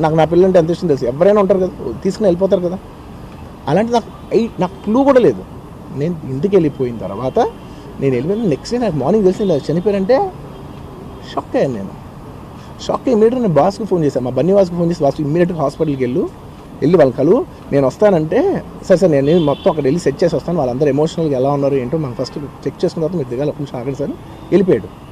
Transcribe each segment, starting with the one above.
నాకు నా పిల్లలు అంటే ఎంత ఇష్టం తెలుసు. ఎవరైనా ఉంటారు కదా తీసుకుని వెళ్ళిపోతారు కదా. అలాంటి నాకు ఐ- నాకు క్లూ కూడా లేదు. నేను ఇంటికి వెళ్ళిపోయిన తర్వాత నేను వెళ్ళిపోయిన నెక్స్ట్ డే నాకు మార్నింగ్ తెలిసి ఇలా చనిపోయారంటే షాక్ అయ్యాను నేను. షాక్ అయ్యి నేను బాస్కి ఫోన్ చేశాను మా బన్నీ బాస్కి ఫోన్ చేసి బాస్ ఇమీడియట్గా హాస్పిటల్కి వెళ్ళు వెళ్ళి వాళ్ళు కలు నేను వస్తానంటే సరే సార్ నేను మొత్తం అక్కడ వెళ్ళి సెట్ చేసి వస్తాను. వాళ్ళందరూ ఎమోషనల్గా ఎలా ఉన్నారు ఏంటో మనం ఫస్ట్ చెక్ చేసుకున్న తర్వాత మీరు దిగాలి. కొంచెం ఆగండి సార్. వెళ్ళిపోయాడు.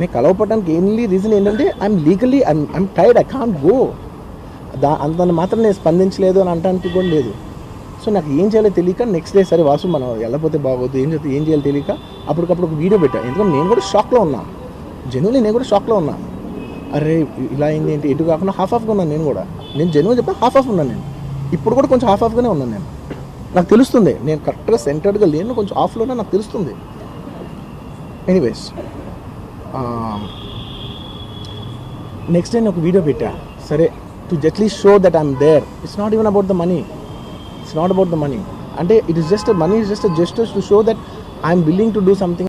నేను కలవపడడానికి ఎన్లీ రీజన్ ఏంటంటే I'm legally I'm I'm tired I can't go దా అంత మాత్రం నేను స్పందించలేదు అని అంటానికి కూడా లేదు. సో నాకు ఏం చేయాలో తెలియక నెక్స్ట్ డే సరే వాసు మనం వెళ్ళకపోతే బాగోదు ఏం చేస్తే ఏం చేయాలో తెలియక అప్పటికప్పుడు ఒక వీడియో పెట్టా. ఎందుకంటే నేను కూడా షాక్లో ఉన్నా. జనువులు నేను కూడా షాక్లో ఉన్నా. అరే ఇలా అయింది ఏంటి? ఎటు కాకుండా హాఫ్ ఆఫ్గా ఉన్నాను నేను కూడా. నేను జనువు చెప్పా హాఫ్ ఆఫ్ ఉన్నాను నేను. ఇప్పుడు కూడా కొంచెం హాఫ్ ఆఫ్గానే ఉన్నాను నేను. నాకు తెలుస్తుంది నేను కరెక్ట్గా సెంటర్డ్గా లేను కొంచెం ఆఫ్లోనే నాకు తెలుస్తుంది. ఎనీవేస్ నెక్స్ట్ డే నేను ఒక వీడియో పెట్టా. సరే to justly show that I'm there it's not even about the money it's not about the money అంటే it is just money is just just to show that I'm willing to do something